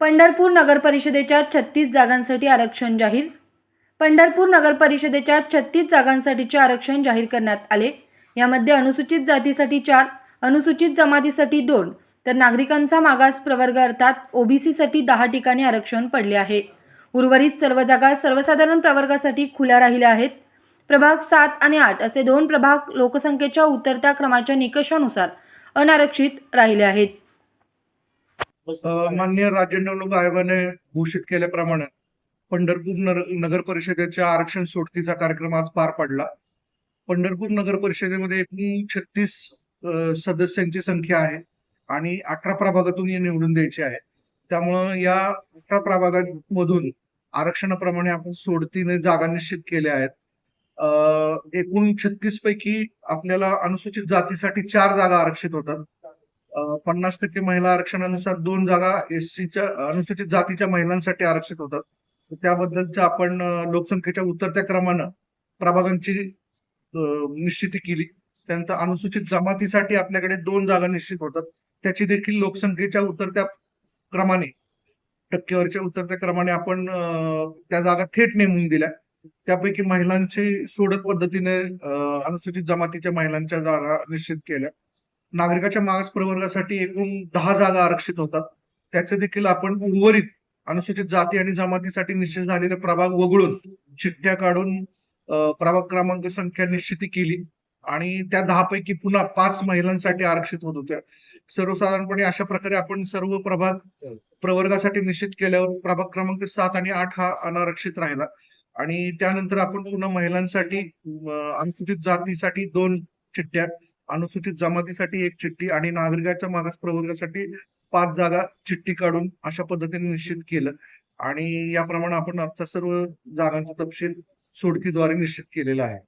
पंढरपूर नगर परिषदेच्या छत्तीस जागांसाठी आरक्षण जाहीर. पंढरपूर नगर परिषदेच्या छत्तीस जागांसाठीचे आरक्षण जाहीर करण्यात आले. यामध्ये अनुसूचित जातीसाठी चार अनुसूचित जमातीसाठी दोन तर नागरिकांचा मागास प्रवर्ग अर्थात ओबीसीसाठी दहा ठिकाणी आरक्षण पडले आहे. उर्वरित सर्व जागा सर्वसाधारण प्रवर्गासाठी खुल्या राहिल्या आहेत. प्रभाग सात आणि आठ असे दोन प्रभाग लोकसंख्येच्या उतरत्या क्रमाच्या निकषानुसार अनारक्षित राहिले आहेत. मान्य माननीय राज्य निवडणूक आयोगाने घोषित केल्याप्रमाणे पंढरपूर नगर परिषदेच्या आरक्षण सोडतीचा कार्यक्रम आज पार पडला. पंढरपूर नगर परिषदेमध्ये एकूण छत्तीस सदस्यांची संख्या आहे आणि अठरा प्रभागातून हे निवडून द्यायचे आहे. त्यामुळं या अठरा प्रभागांमधून आरक्षणाप्रमाणे आपण सोडतीने जागा निश्चित केल्या आहेत. एकूण छत्तीस पैकी आपल्याला अनुसूचित जातीसाठी चार जागा आरक्षित होतात. पन्नास टक्के महिला आरक्षणानुसार दोन जागा एससीच्या अनुसूचित जातीच्या महिलांसाठी आरक्षित होतात. त्याबद्दलच्या आपण लोकसंख्येच्या उतरत्या क्रमानं प्रभागांची निश्चिती केली. त्यानंतर अनुसूचित जमातीसाठी आपल्याकडे दोन जागा निश्चित होतात. त्याची देखील लोकसंख्येच्या उतरत्या क्रमाने टक्केवारीच्या उतरत्या क्रमाने आपण त्या जागा थेट नेमून दिल्या. त्यापैकी महिलांची सोडत पद्धतीने अनुसूचित जमातीच्या महिलांच्या जागा निश्चित केल्या. नागरिकाच्या मागास प्रवर्गासाठी एकूण दहा जागा आरक्षित होतात. त्याचे देखील आपण उर्वरित अनुसूचित जाती आणि जमातीसाठी निश्चित झालेले प्रभाग वगळून चिठ्ठ्या काढून प्रभाग क्रमांक संख्या निश्चिती केली आणि त्या दहा पैकी पुन्हा पाच महिलांसाठी आरक्षित होत होत्या. सर्वसाधारणपणे अशा प्रकारे आपण सर्व प्रभाग प्रवर्गासाठी निश्चित केल्यावर प्रभाग क्रमांक सात आणि आठ हा अनारक्षित राहिला. आणि त्यानंतर आपण पुन्हा महिलांसाठी अनुसूचित जातीसाठी दोन चिठ्ठ्या अनुसूचित जमातीसाठी एक चिठ्ठी आणि नागरिकाच्या मागास प्रवर्गासाठी पाच जागा चिठ्ठी काढून अशा पद्धतीने निश्चित केलं. आणि याप्रमाणे आपण आजचा सर्व जागांचा तपशील सोडतीद्वारे निश्चित केलेला आहे.